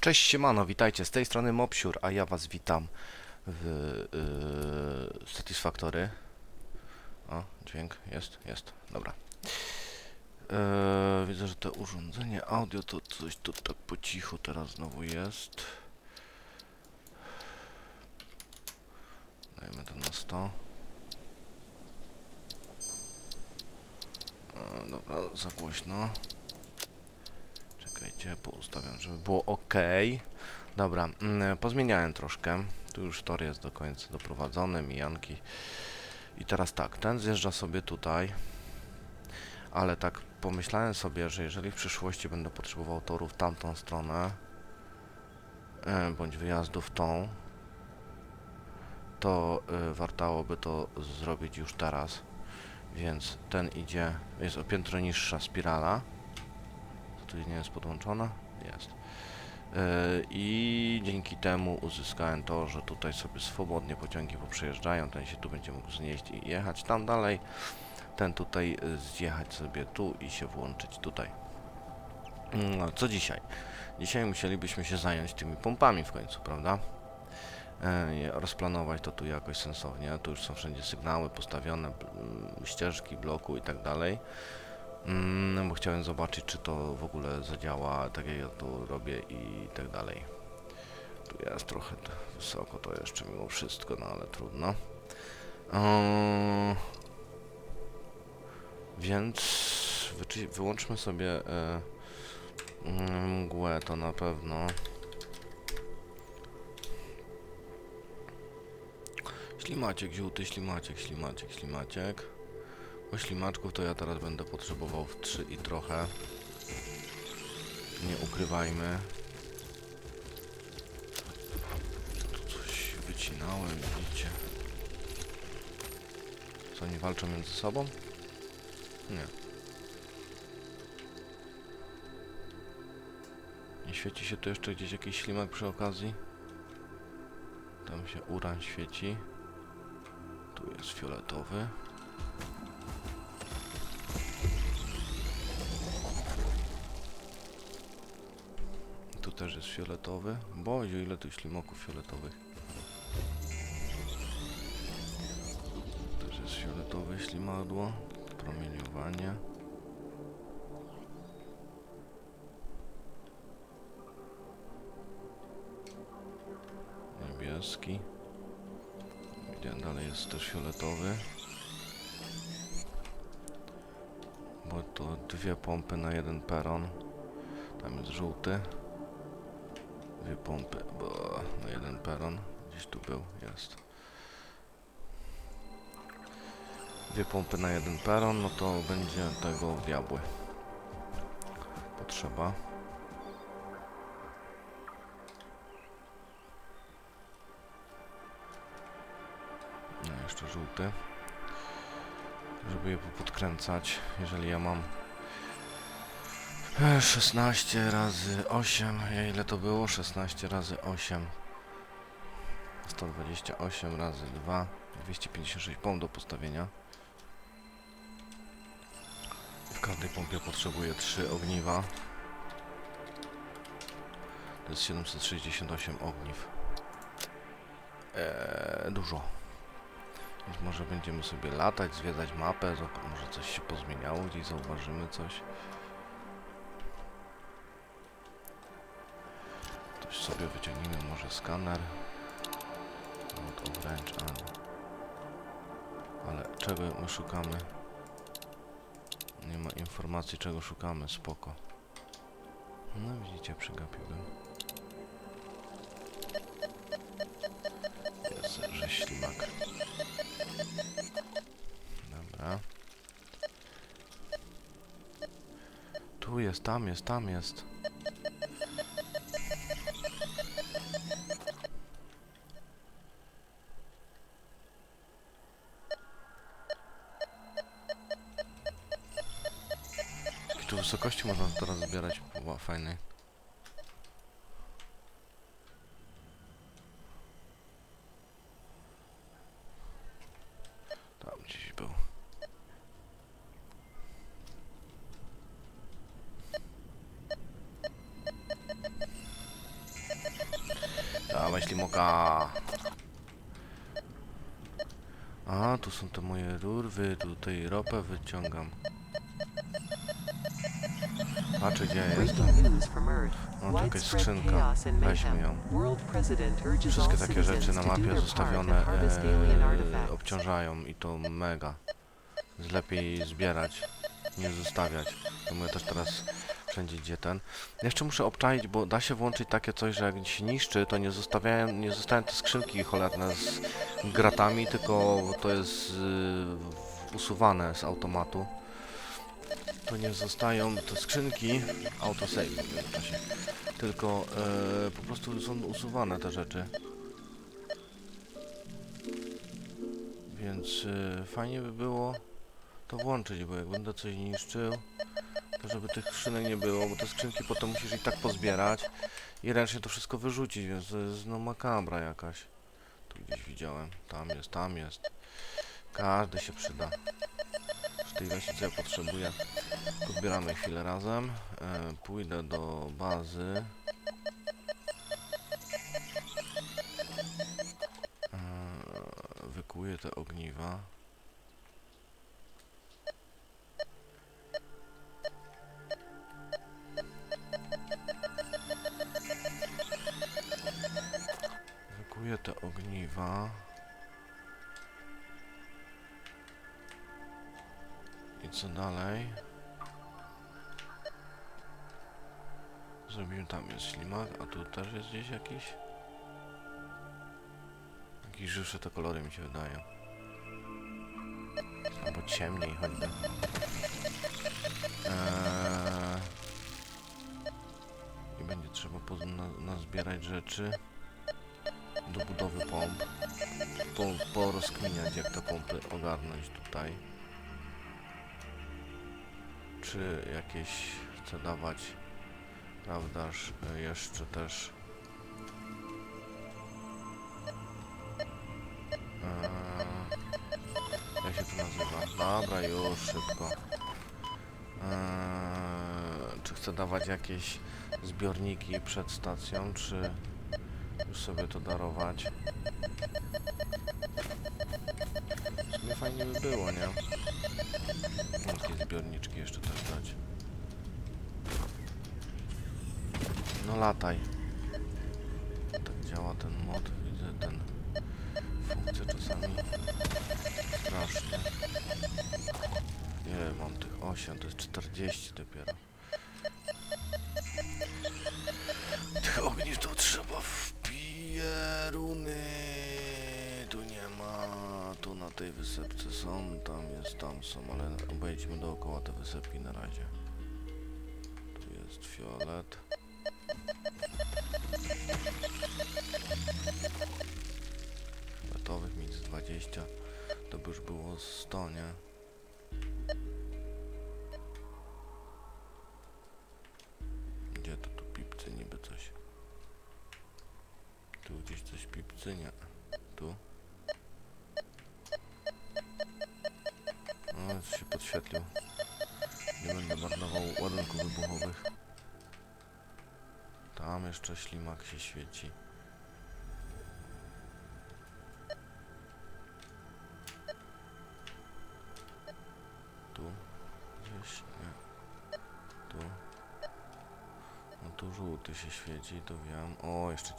Cześć siemano, witajcie, z tej strony Mopsiur, a ja was witam w yy, Satisfactory. O, dźwięk, jest, jest, dobra. Yy, widzę, że to urządzenie audio to coś tu tak po cichu teraz znowu jest. Dajmy to na 100. E, dobra, za głośno. Czekajcie, poustawiam, żeby było ok. Dobra, mm, pozmieniałem troszkę. Tu już tor jest do końca doprowadzony, mijanki. I teraz tak, ten zjeżdża sobie tutaj. Ale tak pomyślałem sobie, że jeżeli w przyszłości będę potrzebował toru w tamtą stronę, e, bądź wyjazdu w tą, to y, wartałoby to zrobić już teraz. Więc ten idzie, jest o piętro niższa spirala. To tu nie jest podłączona? Jest. Yy, I dzięki temu uzyskałem to, że tutaj sobie swobodnie pociągi poprzejeżdżają. Ten się tu będzie mógł znieść i jechać tam dalej. Ten tutaj y, zjechać sobie tu i się włączyć tutaj. No, co dzisiaj? Dzisiaj musielibyśmy się zająć tymi pompami w końcu, prawda? E, rozplanować to tu jakoś sensownie. Tu już są wszędzie sygnały postawione, ścieżki, bloku i tak dalej. Mm, bo chciałem zobaczyć, czy to w ogóle zadziała tak jak ja to robię i tak dalej. Tu jest trochę wysoko to jeszcze mimo wszystko, no ale trudno. Eee, więc wyłączmy sobie e, mm, mgłę, to na pewno. Ślimaciek, żółty ślimaciek, ślimaciek, ślimaciek. Bo ślimaczków to ja teraz będę potrzebował w 3 i trochę. Nie ukrywajmy. Tu coś wycinałem, widzicie. Co, oni walczą między sobą? Nie. Nie świeci się tu jeszcze gdzieś jakiś ślimak przy okazji? Tam się uran świeci. Tu jest fioletowy. Też jest fioletowy. Boziu, ile tu ślimoków fioletowych. Też jest fioletowe ślimadło. Promieniowanie. Niebieski. Gdzie dalej jest też fioletowy. Bo to dwie pompy na jeden peron. Tam jest żółty. Dwie pompy bo na jeden peron. Gdzieś tu był, jest. Dwie pompy na jeden peron, no to będzie tego diabły. Potrzeba. No jeszcze żółty. Żeby je podkręcać, jeżeli ja mam 16 razy 8, ja ile to było? 16 razy 8 128 razy 2 256 pomp do postawienia. W każdej pompie potrzebuję 3 ogniwa. To jest 768 ogniw. Eee, dużo. Więc może będziemy sobie latać, zwiedzać mapę, może coś się pozmieniało, gdzieś zauważymy coś Coś sobie wyciągnijmy, może skaner. Od obręcz, ale... Ale czego my szukamy? Nie ma informacji czego szukamy, spoko. No widzicie, przegapiłem. Jest, że ślimak. Dobra. Tu jest, tam jest, tam jest. Wysokości można teraz zbierać? Wow, fajny. Tam gdzieś był. Dawaj ślimoka. A, tu są te moje rurwy, tutaj ropę wyciągam. From Earth. No, Widespread skrzynka. Weźmy ją. Wszystkie takie rzeczy na mapie zostawione e, obciążają i to mega. Jest lepiej zbierać, nie zostawiać. To mówię też teraz wszędzie gdzie ten. Jeszcze muszę obczaić, bo da się włączyć takie coś, że jak się niszczy, to nie zostawiają, nie zostają te skrzynki cholerne z gratami, tylko to jest y, usuwane z automatu. To nie zostają te skrzynki, autosave tylko e, po prostu są usuwane te rzeczy. Więc y, fajnie by było to włączyć, bo jak będę coś niszczył, to żeby tych skrzynek nie było, bo te skrzynki potem musisz i tak pozbierać i ręcznie to wszystko wyrzucić, więc to jest no makabra jakaś. Tu gdzieś widziałem, tam jest, tam jest. Każdy się przyda. Tej właśnie co ja potrzebuję. Podbieramy chwilę razem. E, pójdę do bazy. E, wykuję te ogniwa. Wykuję te ogniwa. Co dalej? Zrobimy tam jest ślimak, a tu też jest gdzieś jakiś? Jakieś żywsze te kolory mi się wydają. Albo ciemniej choćby. Eee... I będzie trzeba nazbierać rzeczy do budowy pomp. Po, porozkminiać jak te pompy ogarnąć tutaj. Czy jakieś chcę dawać, prawdaż, e, jeszcze też Eee, jak się to nazywa? Dobra, już szybko. Eee, czy chcę dawać jakieś zbiorniki przed stacją, czy już sobie to darować? W sumie fajnie by było, nie? Zbiorniczki jeszcze też dać. No lataj. Tak działa ten mod, widzę ten funkcję czasami strasznie. Ile mam tych 8? To jest 40 dopiero. Są, tam jest, tam są, ale obejdźmy dookoła te wysepki na razie. Tu jest fiolet. Fioletowych mix 20. To by już było 100, nie?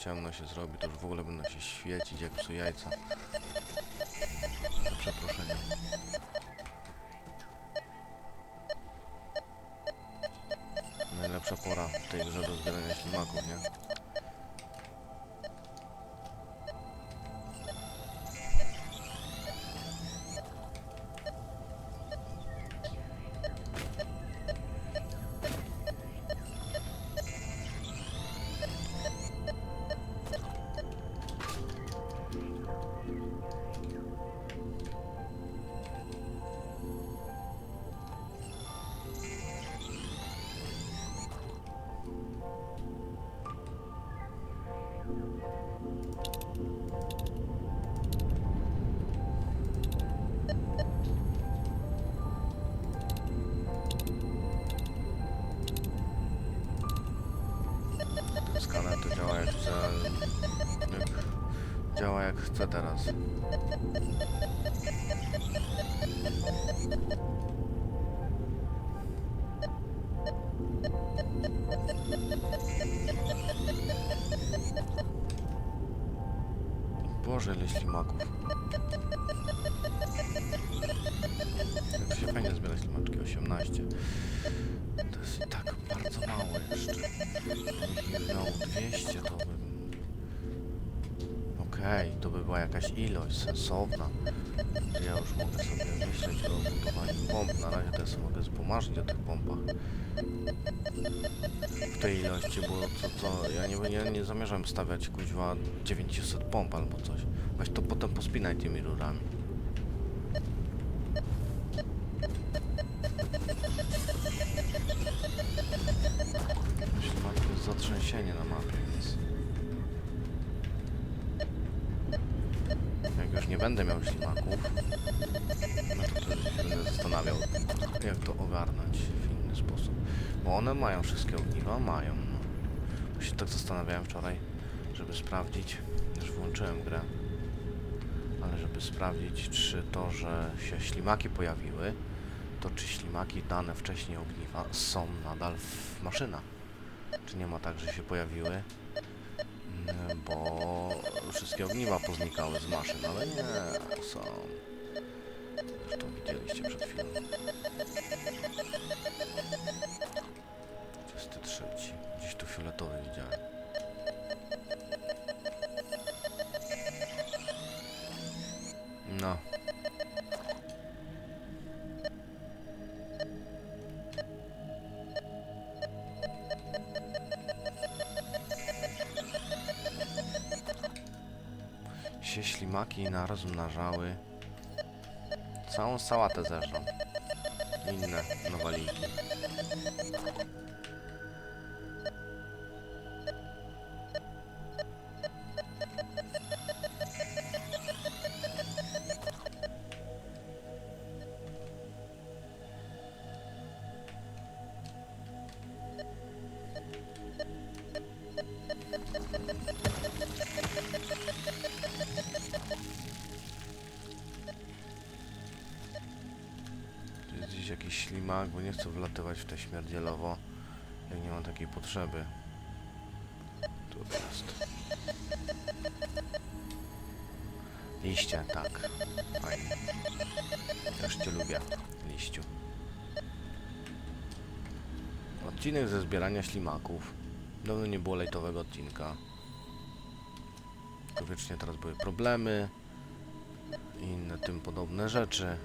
Ciemno się zrobi, to już w ogóle będą się świecić jak psu jajca. Za. Najlepsza pora w tej grze do zbierania ślimaków, nie? Chcę teraz. Boże, jakaś ilość sensowna. Ja już mogę sobie myśleć o budowaniu pomp. Na razie też mogę zbumarzyć o tych pompach. W tej ilości, bo ja nie, nie, nie zamierzam stawiać kuźwa 900 pomp albo coś. Weź to potem pospinaj tymi rurami. Bo one mają wszystkie ogniwa, mają. No. Się tak zastanawiałem wczoraj, żeby sprawdzić, już włączyłem grę, ale żeby sprawdzić, czy to, że się ślimaki pojawiły, to czy ślimaki dane wcześniej ogniwa są nadal w maszynach. Czy nie ma tak, że się pojawiły, mm, bo wszystkie ogniwa poznikały z maszyn, ale nie, są. Zresztą widzieliście przed chwilą. Się ślimaki narozmnażały. Całą sałatę zeżrą. Inne nowaliki. Takiej potrzeby. Tu jest. Liście, tak. Fajnie. Też cię lubię, liściu. Odcinek ze zbierania ślimaków. Dawno nie było lejtowego odcinka. To wiecznie teraz były problemy i inne tym podobne rzeczy.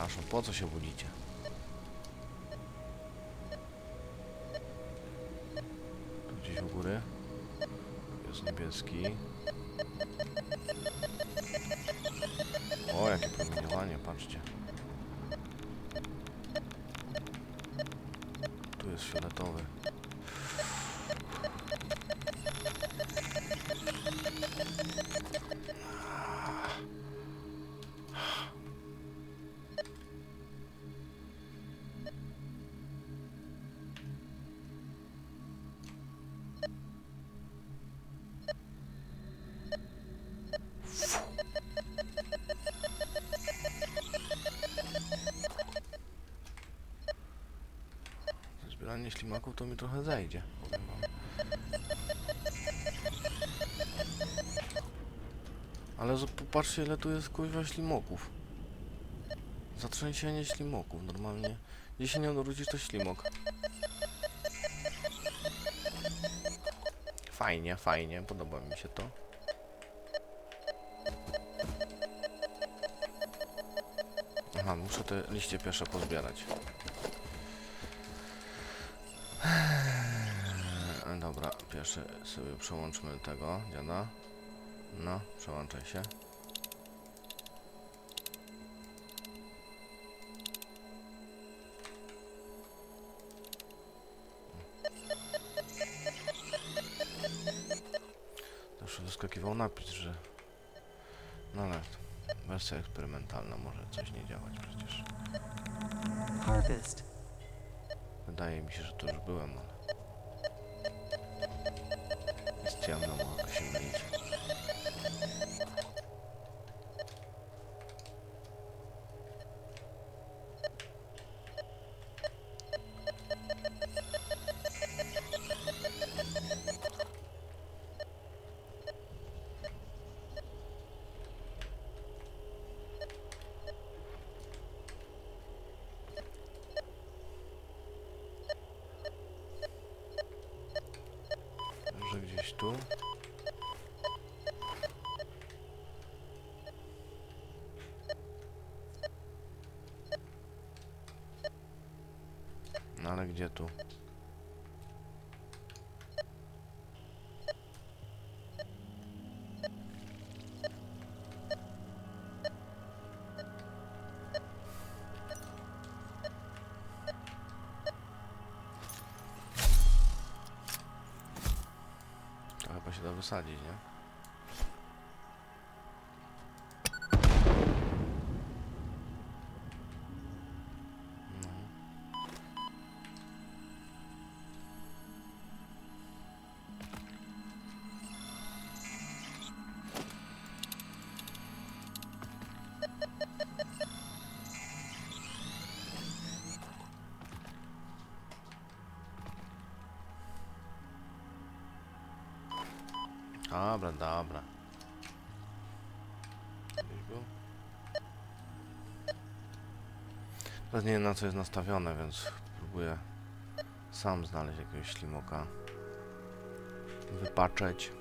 Straszno, po co się budzicie? Gdzieś u góry. Jest niebieski. O, jakie promieniowanie, patrzcie. Tu jest fioletowy. Jeśli ślimaków to mi trochę zajdzie. Ale popatrzcie ile tu jest kuźwa ślimoków. Zatrzęsienie ślimoków, normalnie. Gdzie się nie odwrócisz to ślimok. Fajnie, fajnie, podoba mi się to. Aha, muszę te liście pierwsze pozbierać. Pierwszy sobie przełączmy tego dziada. No, przełączaj się. Zawsze wyskakiwał napis, że... No ale wersja eksperymentalna może coś nie działać przecież. Harvest. Wydaje mi się, że tu już byłem, ale... Jest ciemno, mogę się mylić. Może gdzieś tu? No ale gdzie tu? To chyba się da wysadzić, nie? Dobra, dobra. Teraz nie wiem na co jest nastawione, więc próbuję sam znaleźć jakiegoś ślimoka. Wypaczeć.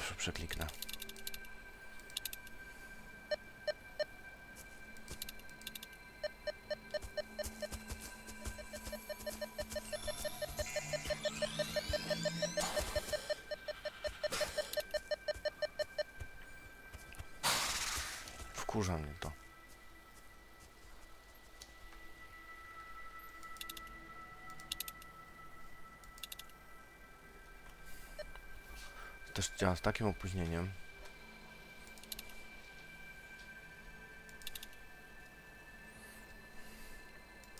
Zawsze przekliknę. Działa z takim opóźnieniem.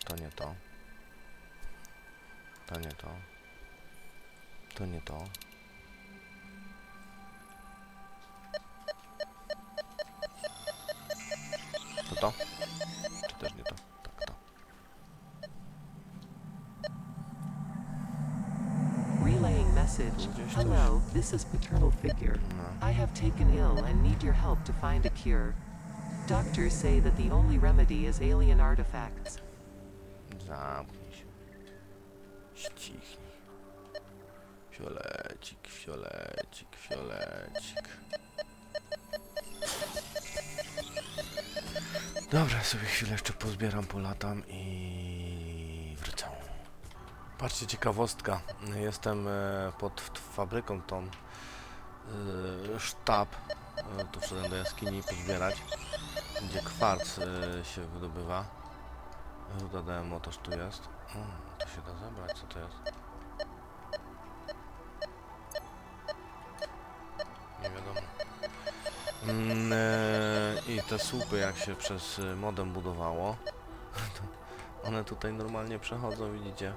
To nie to. To nie to. To nie to. To to? Czy też nie to? Message. Hello, this is paternal figure. No. I have taken ill and need your help to find a cure. Doctors say that the only remedy is alien artifacts. Zamknij się. Ścichnij. Fiolecik, fiolecik, fiolecik. Dobra, sobie chwilę jeszcze pozbieram, polatam i. Patrzcie, ciekawostka. Jestem e, pod fabryką tą e, sztab. E, tu wszedłem do jaskini pozbierać, gdzie kwarc się wydobywa. Dodałem o to, że tu jest. To się da zabrać, co to jest? Nie wiadomo. Mm, I te słupy, jak się przez modem budowało, one tutaj normalnie przechodzą, widzicie?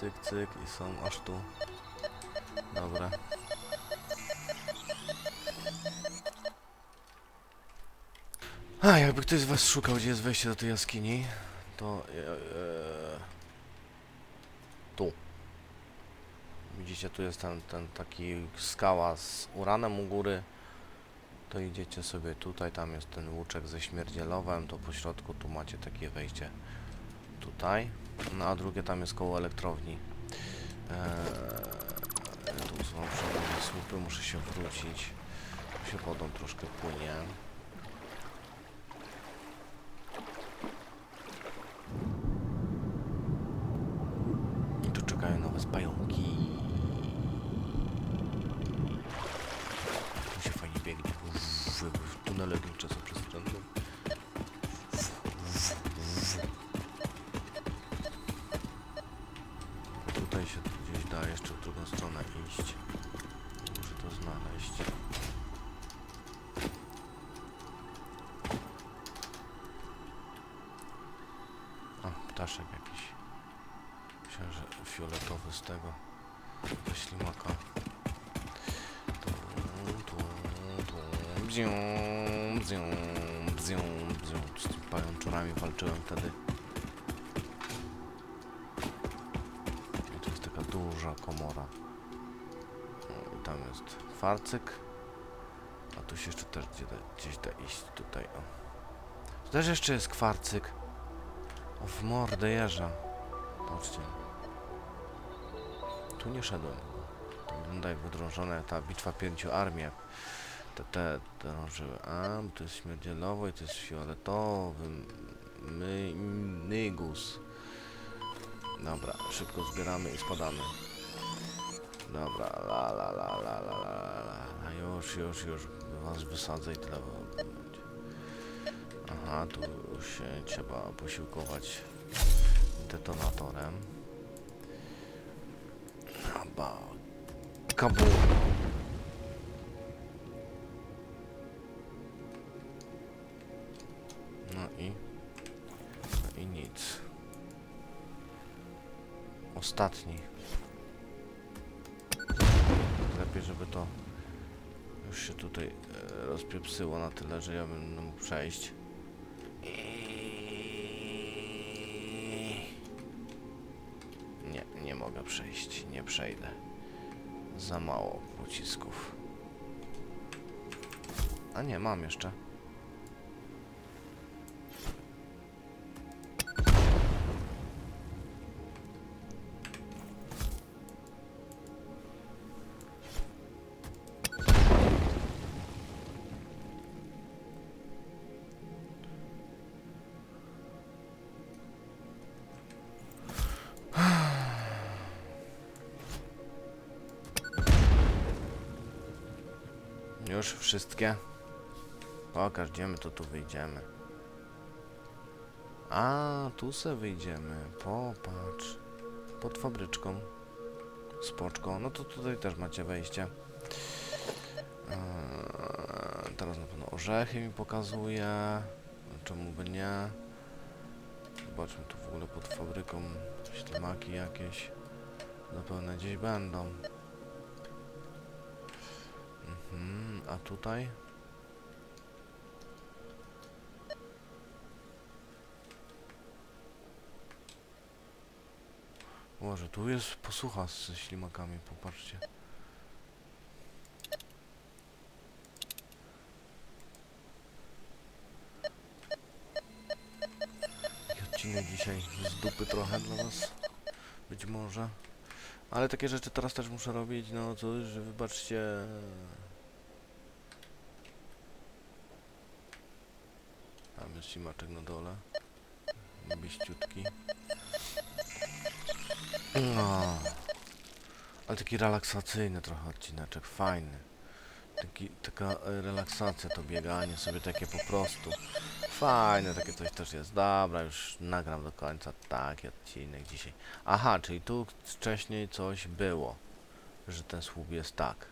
Cyk, cyk i są aż tu. Dobra. A, jakby ktoś z was szukał, gdzie jest wejście do tej jaskini, to... E, e, tu. Widzicie, tu jest ten, ten taki skała z uranem u góry. to idziecie sobie tutaj, tam jest ten łuczek ze śmierdzielowem, to po środku tu macie takie wejście tutaj, no a drugie tam jest koło elektrowni. Eee, tu są słupy, muszę się wrócić. Tu się wodą troszkę płynie. Duża komora. No, I tam jest farcyk. A tu się jeszcze też gdzie da, gdzieś da iść tutaj. O. Też jeszcze jest kwarcyk. O, w mordę jeża. Patrzcie. Tu nie szedłem. To wygląda jak wydrążona ta bitwa pięciu armii. Te, te drążyły. A, to jest śmierdzielowy, to jest fioletowy. My, nygus. Dobra, szybko zbieramy i spadamy. Dobra, la la la la la la la. A już, już, już was wysadzę i tyle będzie. Aha, tu się trzeba posiłkować detonatorem. Chyba. Kabum. No i. No i nic. Ostatni. Lepiej, żeby to już się tutaj e, rozpiepsyło na tyle, że ja będę mógł przejść. Nie, nie mogę przejść, nie przejdę. Za mało pocisków. A nie, mam jeszcze. Wszystkie? Pokaż, gdzie my to tu wyjdziemy. A, tu se wyjdziemy. Popatrz. Pod fabryczką. Spoczko. No to tutaj też macie wejście. Eee, teraz na pewno orzechy mi pokazuje. Czemu by nie? Zobaczmy tu w ogóle pod fabryką. Ślimaki jakieś. Zapewne gdzieś będą. A tutaj? Może tu jest posłucha ze ślimakami, popatrzcie. Taki odcinek dzisiaj z dupy trochę dla was. Być może. Ale takie rzeczy teraz też muszę robić, no cóż, wybaczcie. Tam jest ślimaczek na dole. Biściutki. No. Ale taki relaksacyjny trochę odcineczek, fajny. Taki, taka e, relaksacja to bieganie sobie takie po prostu. Fajne takie coś też jest. Dobra, już nagram do końca taki odcinek dzisiaj. Aha, czyli tu wcześniej coś było, że ten słup jest tak.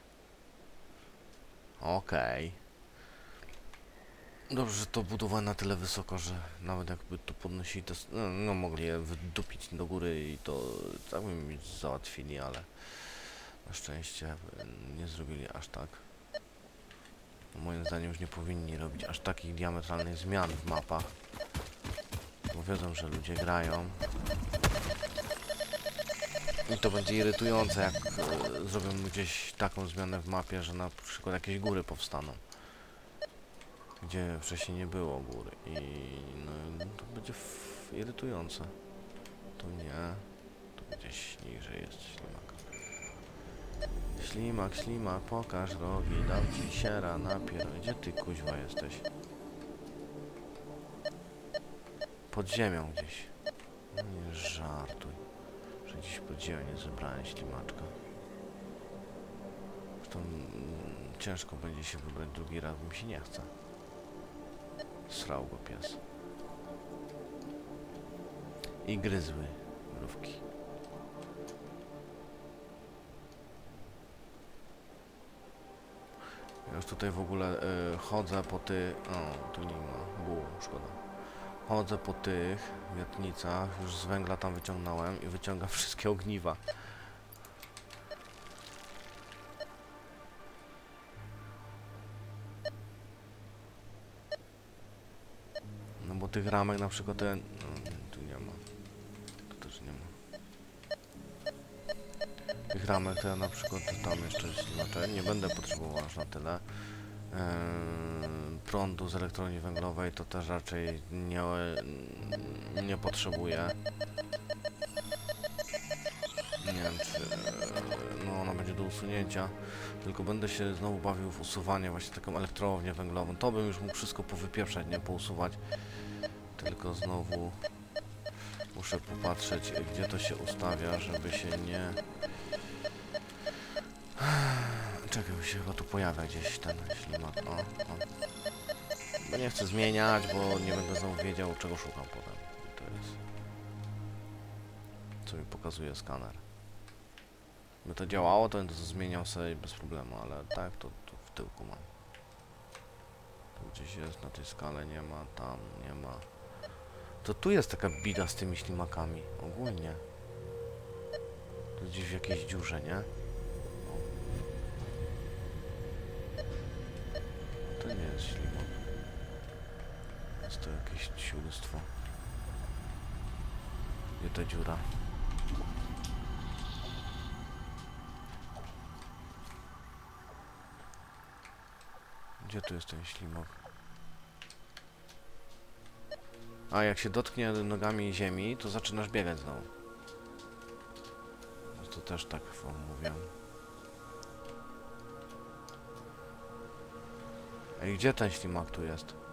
Okej. Dobrze, że to budowane na tyle wysoko, że nawet jakby to podnosili, to no, no mogli je wydupić do góry i to tak by mi załatwili, ale na szczęście nie zrobili aż tak. Moim zdaniem już nie powinni robić aż takich diametralnych zmian w mapach. Bo wiedzą, że ludzie grają. I to będzie irytujące, jak e, zrobią gdzieś taką zmianę w mapie, że na przykład jakieś góry powstaną. Gdzie wcześniej nie było góry i no, to będzie irytujące. Tu nie, tu gdzieś niżej jest ślimak. Ślimak, ślimak, pokaż rogi, dam ci siera, napier. Gdzie ty kuźwa jesteś? Pod ziemią gdzieś. No nie żartuj, że gdzieś pod ziemią nie zebrałem ślimaczka. Zresztą mm, ciężko będzie się wybrać drugi raz, bo mi się nie chce. Srał go pies. I gryzły mrówki. Ja już tutaj w ogóle y, chodzę po ty... O, tu nie ma. Było, szkoda. Chodzę po tych miotnicach, już z węgla tam wyciągnąłem i wyciągam wszystkie ogniwa. Bo tych ramek na przykład ten... No, tu nie ma. Tu też nie ma. Tych ramek ja na przykład tam jeszcze znaczy nie będę potrzebował aż na tyle. Eee, prądu z elektrowni węglowej to też raczej nie, nie potrzebuję. Nie wiem czy no ona będzie do usunięcia. Tylko będę się znowu bawił w usuwanie właśnie taką elektrownię węglową. To bym już mógł wszystko powypieprzać, nie pousuwać. Tylko znowu muszę popatrzeć gdzie to się ustawia, żeby się nie... Czekaj, się chyba tu pojawia gdzieś ten ślimak. O, o. Bo nie chcę zmieniać, bo nie będę znowu wiedział czego szukam potem. To jest... Co mi pokazuje skaner. By to działało, to zmieniał sobie bez problemu, ale tak to, to w tyłku mam. Tu gdzieś jest, na tej skale nie ma, tam nie ma. To tu jest taka bida z tymi ślimakami, ogólnie. Tu gdzieś w jakiejś dziurze, nie? To nie jest ślimak. Jest to jakieś ciulstwo. Gdzie ta dziura? Gdzie tu jest ten ślimak? A jak się dotknie nogami ziemi, to zaczynasz biegać znowu. No To też tak wam mówię. Ej, gdzie ten ślimak tu jest?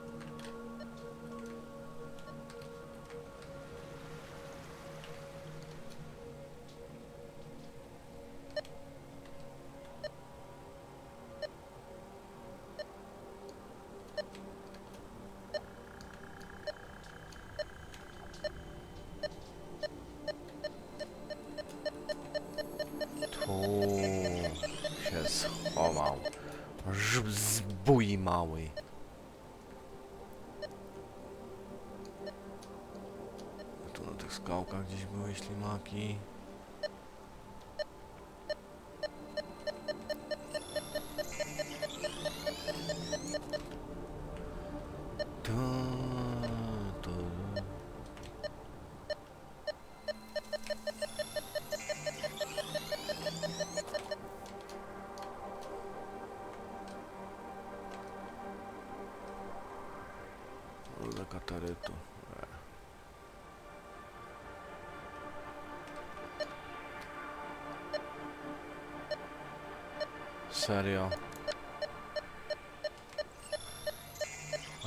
Serio?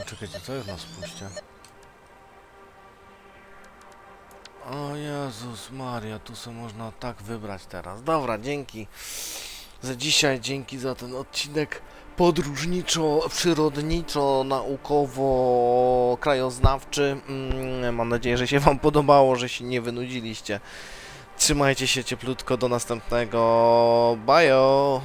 A czekajcie, co jest na spuście? O Jezus Maria, tu se można tak wybrać teraz. Dobra, dzięki za dzisiaj, dzięki za ten odcinek podróżniczo, przyrodniczo, naukowo, krajoznawczy. Mm, Mam nadzieję, że się Wam podobało, że się nie wynudziliście. Trzymajcie się cieplutko, do następnego. Bajo!